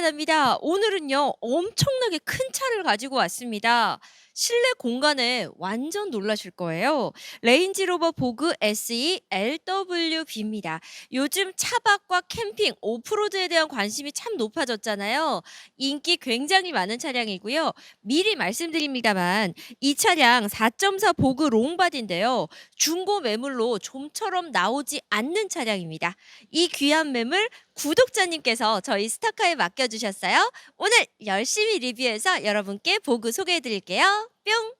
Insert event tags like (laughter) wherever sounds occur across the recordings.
미안합니다. 오늘은요, 엄청나게 큰 차를 가지고 왔습니다. 실내 공간에 완전 놀라실 거예요. 레인지로버 보그 SE LWB입니다. 요즘 차박과 캠핑, 오프로드에 대한 관심이 참 높아졌잖아요. 인기 굉장히 많은 차량이고요. 미리 말씀드립니다만 이 차량 4.4 보그 롱바디인데요. 중고 매물로 좀처럼 나오지 않는 차량입니다. 이 귀한 매물 구독자님께서 저희 스타카에 맡겨주셨어요. 오늘 열심히 리뷰해서 여러분께 보그 소개해 드릴게요. 뿅!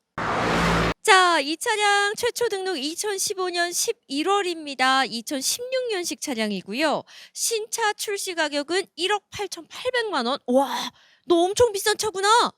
자, 이 차량 최초 등록 2015년 11월입니다. 2016년식 차량이고요. 신차 출시 가격은 1억 8,800만 원. 와, 너 엄청 비싼 차구나.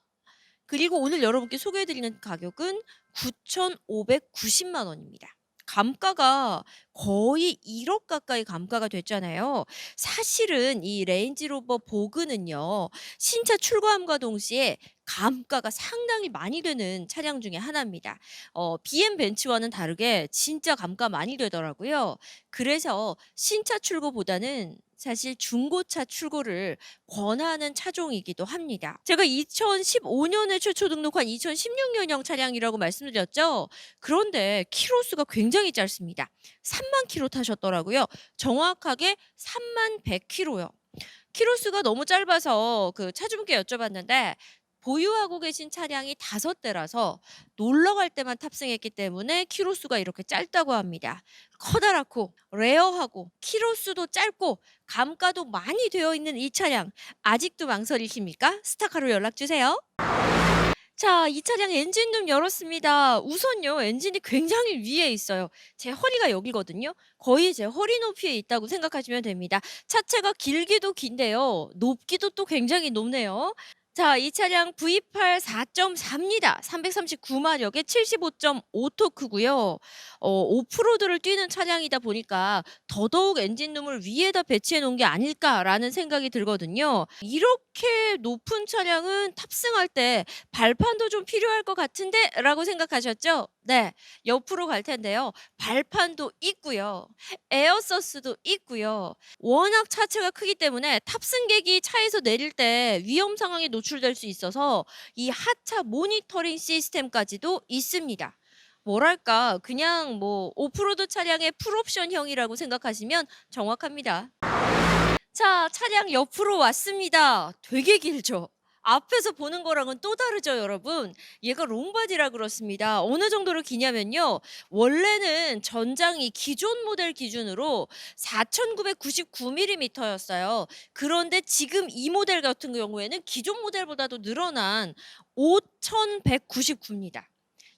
그리고 오늘 여러분께 소개해 드리는 가격은 9,590만 원입니다. 감가가 거의 1억 가까이 감가가 됐잖아요. 사실은 이 레인지로버 보그는요. 신차 출고함과 동시에 감가가 상당히 많이 되는 차량 중에 하나입니다. 어 BM 벤츠와는 다르게 진짜 감가 많이 되더라고요. 그래서 신차 출고보다는 사실 중고차 출고를 권하는 차종이기도 합니다. 제가 2015년에 최초 등록한 2016년형 차량이라고 말씀드렸죠. 그런데 키로수가 굉장히 짧습니다. 3만 킬로 타셨더라고요. 정확하게 3만 100킬로요. 키로수가 너무 짧아서 그 차주분께 여쭤봤는데 보유하고 계신 차량이 다섯 대라서 놀러 갈 때만 탑승했기 때문에 키로수가 이렇게 짧다고 합니다. 커다랗고 레어하고 키로수도 짧고 감가도 많이 되어 있는 이 차량 아직도 망설이십니까? 스타카로 연락 주세요. 자, 이 차량 엔진 룸 열었습니다. 우선요, 엔진이 굉장히 위에 있어요. 제 허리가 여기거든요. 거의 제 허리 높이에 있다고 생각하시면 됩니다. 차체가 길기도 긴데요. 높기도 또 굉장히 높네요. 자, 이 차량 V8 4.4입니다. 339마력에 75.5 토크고요. 어, 오프로드를 뛰는 차량이다 보니까 더더욱 엔진룸을 위에다 배치해 놓은 게 아닐까라는 생각이 들거든요. 이렇게 높은 차량은 탑승할 때 발판도 좀 필요할 것 같은데라고 생각하셨죠? 네. 옆으로 갈 텐데요. 발판도 있고요. 에어서스도 있고요. 워낙 차체가 크기 때문에 탑승객이 차에서 내릴 때 위험 상황에 노출될 수 있어서 이 하차 모니터링 시스템까지도 있습니다. 뭐랄까 그냥 뭐 오프로드 차량의 풀옵션형이라고 생각하시면 정확합니다. 자, 차량 옆으로 왔습니다. 되게 길죠? 앞에서 보는 거랑은 또 다르죠, 여러분. 얘가 롱바디라 그렇습니다. 어느 정도로 기냐면요. 원래는 전장이 기존 모델 기준으로 4,999mm였어요. 그런데 지금 이 모델 같은 경우에는 기존 모델보다도 늘어난 5,199입니다.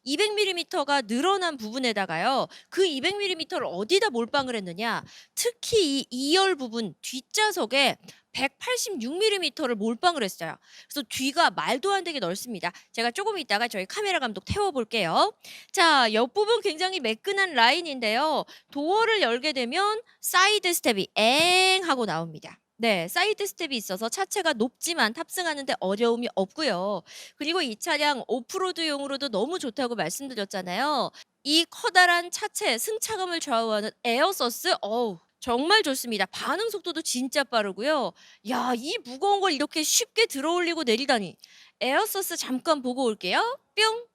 200mm가 늘어난 부분에다가요. 그 200mm를 어디다 몰빵을 했느냐? 특히 이 2열 부분 뒷좌석에 186mm를 몰빵을 했어요. 그래서 뒤가 말도 안 되게 넓습니다. 제가 조금 있다가 저희 카메라 감독 태워 볼게요. 자, 옆부분 굉장히 매끈한 라인인데요. 도어를 열게 되면 사이드 스텝이 엥 하고 나옵니다. 네, 사이드 스텝이 있어서 차체가 높지만 탑승하는 데 어려움이 없고요. 그리고 이 차량 오프로드용으로도 너무 좋다고 말씀드렸잖아요. 이 커다란 차체 승차감을 좌우하는 에어서스 어우 정말 좋습니다. 반응 속도도 진짜 빠르고요. 야, 이 무거운 걸 이렇게 쉽게 들어 올리고 내리다니. 에어서스 잠깐 보고 올게요. 뿅.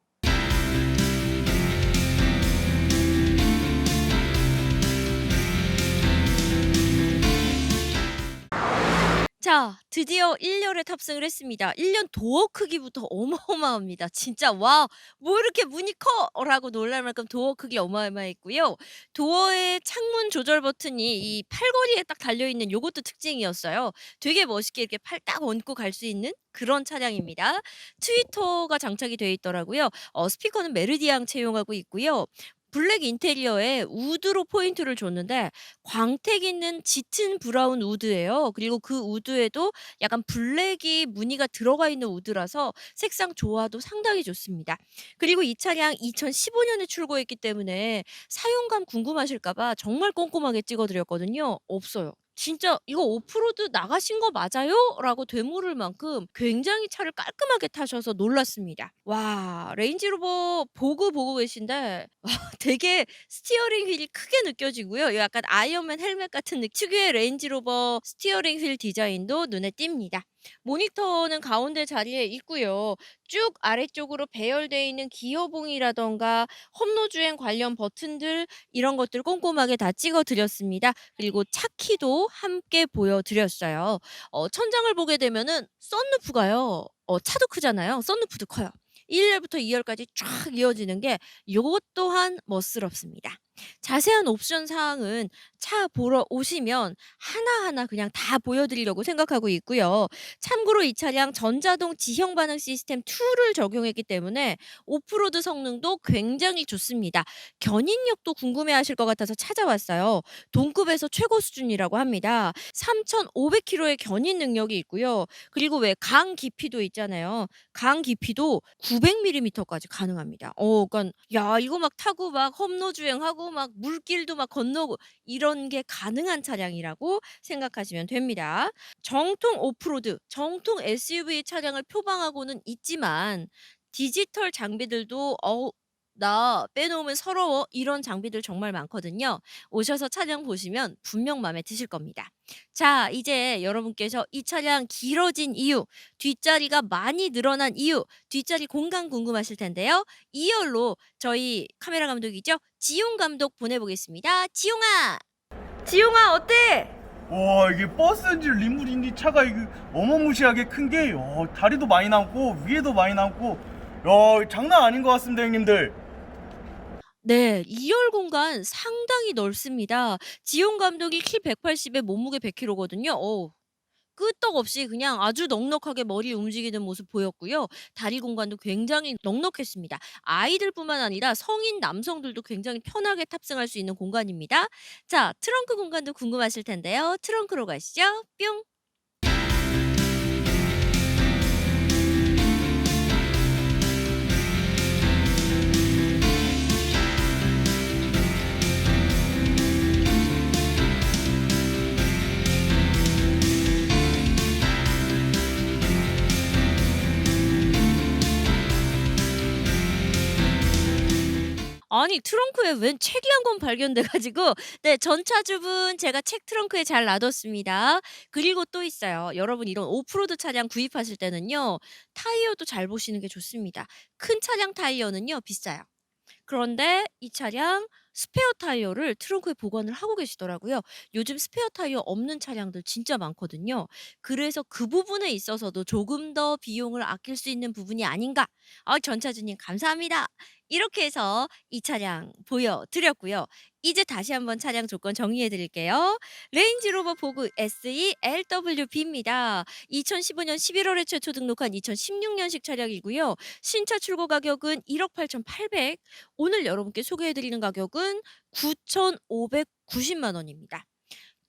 자, 드디어 1열에 탑승을 했습니다. 1년 도어 크기부터 (laughs) 어마어마합니다. 진짜 와, 뭐 이렇게 문이 커! 라고 놀랄 만큼 도어 크기 어마어마했고요. 도어의 창문 조절 버튼이 이 팔걸이에 딱 달려있는 요것도 특징이었어요. 되게 멋있게 이렇게 팔 딱 얹고 갈 수 있는 그런 차량입니다. 트위터가 장착이 되어 있더라고요. 어, 스피커는 메르디앙 채용하고 있고요. 블랙 인테리어에 우드로 포인트를 줬는데 광택 있는 짙은 브라운 우드예요. 그리고 그 우드에도 약간 블랙이 무늬가 들어가 있는 우드라서 색상 조화도 상당히 좋습니다. 그리고 이 차량 2015년에 출고했기 때문에 사용감 궁금하실까 봐 정말 꼼꼼하게 찍어 드렸거든요. 없어요. 진짜 "이거 오프로드 나가신 거 맞아요?" 라고 되물을 만큼 굉장히 차를 깔끔하게 타셔서 놀랐습니다. 와 레인지로버 보고 보고 계신데 와 (laughs) 되게 스티어링 휠이 크게 느껴지고요. 약간 아이언맨 헬멧 같은 느 특유의 레인지로버 스티어링 휠 디자인도 눈에 띕니다. 모니터는 가운데 자리에 있고요. 쭉 아래쪽으로 배열되어 있는 기어봉이라든가 험로주행 관련 버튼들 이런 것들 꼼꼼하게 다 찍어 드렸습니다. 그리고 차 키도 함께 보여 드렸어요. 어 천장을 보게 되면은 선루프가요. 어 차도 크잖아요. 선루프도 커요. 1 열부터 2 열까지 쫙 이어지는 게 요것 또한 멋스럽습니다. 자세한 옵션 사항은 차 보러 오시면 하나하나 그냥 다 보여 드리려고 생각하고 있고요. 참고로 이 차량 전자동 지형 반응 시스템 2를 적용했기 때문에 오프로드 성능도 굉장히 좋습니다. 견인력도 궁금해하실 것 같아서 찾아왔어요. 동급에서 최고 수준이라고 합니다. 3,500km의 견인 능력이 있고요. 그리고 왜 강 깊이도 있잖아요. 강 깊이도 900mm까지 가능합니다. 어 그러니까 야 이거 막 타고 막 험로 주행하고 막 물길도 막 건너고 이런 게 가능한 차량이라고 생각하시면 됩니다. 정통 오프로드, 정통 SUV 차량을 표방하고는 있지만 디지털 장비들도 나 빼놓으면 서러워 이런 장비들 정말 많거든요. 오셔서 차량 보시면 분명 마음에 드실 겁니다. 자, 이제 여러분께서 이 차량 길어진 이유, 뒷자리가 많이 늘어난 이유, 뒷자리 공간 궁금하실 텐데요. 2열로 저희 카메라 감독이죠. 지용 감독 보내보겠습니다. 지용아! 지용아, 어때? 와 이게 버스인지 리무진인지 차가 이게 어마무시하게 큰 게 다리도 많이 남고 위에도 많이 남고 야 장난 아닌 것 같습니다 형님들 네. 2 열 공간 상당히 넓습니다. 지용 감독이 키 180에 몸무게 100 킬로거든요. 어우 끄떡없이 그냥 아주 넉넉하게 머리 움직이는 모습 보였고요. 다리 공간도 굉장히 넉넉했습니다. 아이들뿐만 아니라 성인 남성들도 굉장히 편하게 탑승할 수 있는 공간입니다. 자, 트렁크 공간도 궁금하실 텐데요. 트렁크로 가시죠. 뿅. 아니 트렁크에 웬 책이 한 권 발견돼 가지고 (laughs) 네 전차주분 제가 책 트렁크에 잘 놔뒀습니다. 그리고 또 있어요. 여러분 이런 오프로드 차량 구입하실 때는요. 타이어도 잘 보시는 게 좋습니다. 큰 차량 타이어는요 비싸요. 그런데 이 차량 스페어 타이어를 트렁크에 보관을 하고 계시더라고요. 요즘 스페어 타이어 없는 차량들 진짜 많거든요. 그래서 그 부분에 있어서도 조금 더 비용을 아낄 수 있는 부분이 아닌가. 아, 전차주님 감사합니다. 이렇게 해서 이 차량 보여드렸고요. 이제 다시 한번 차량 조건 정리해 드릴게요. 레인지로버 보그 SE LWB입니다. 2015년 11월에 최초 등록한 2016년식 차량이고요. 신차 출고 가격은 1억 8,800. 오늘 여러분께 소개해 드리는 가격은 9,590만 원입니다.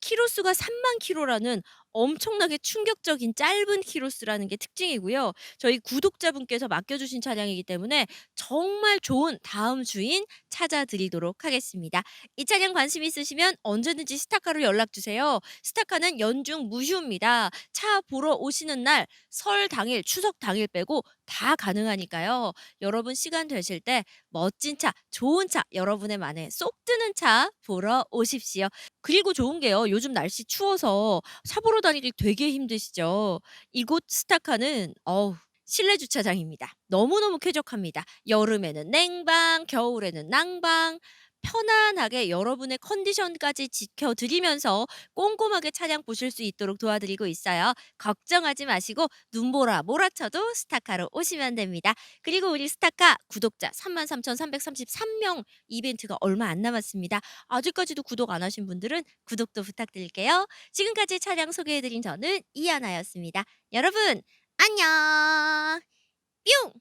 키로수가 3만 키로라는 엄청나게 충격적인 짧은 키로수라는 게 특징이고요. 저희 구독자분께서 맡겨주신 차량이기 때문에 정말 좋은 다음 주인 찾아드리도록 하겠습니다. 이 차량 관심 있으시면 언제든지 스타카로 연락주세요. 스타카는 연중 무휴입니다. 차 보러 오시는 날, 설 당일, 추석 당일 빼고 다 가능하니까요. 여러분 시간 되실 때 멋진 차, 좋은 차, 여러분의 마음에 쏙 드는 차 보러 오십시오. 그리고 좋은 게요. 요즘 날씨 추워서 차 보러 다니기 되게 힘드시죠. 이곳 스타카는 어우 실내 주차장입니다. 너무너무 쾌적합니다. 여름에는 냉방, 겨울에는 난방. 편안하게 여러분의 컨디션까지 지켜드리면서 꼼꼼하게 차량 보실 수 있도록 도와드리고 있어요. 걱정하지 마시고 눈보라 몰아쳐도 스타카로 오시면 됩니다. 그리고 우리 스타카 구독자 33,333명 이벤트가 얼마 안 남았습니다. 아직까지도 구독 안 하신 분들은 구독도 부탁드릴게요. 지금까지 차량 소개해드린 저는 이하나였습니다. 여러분 안녕 뿅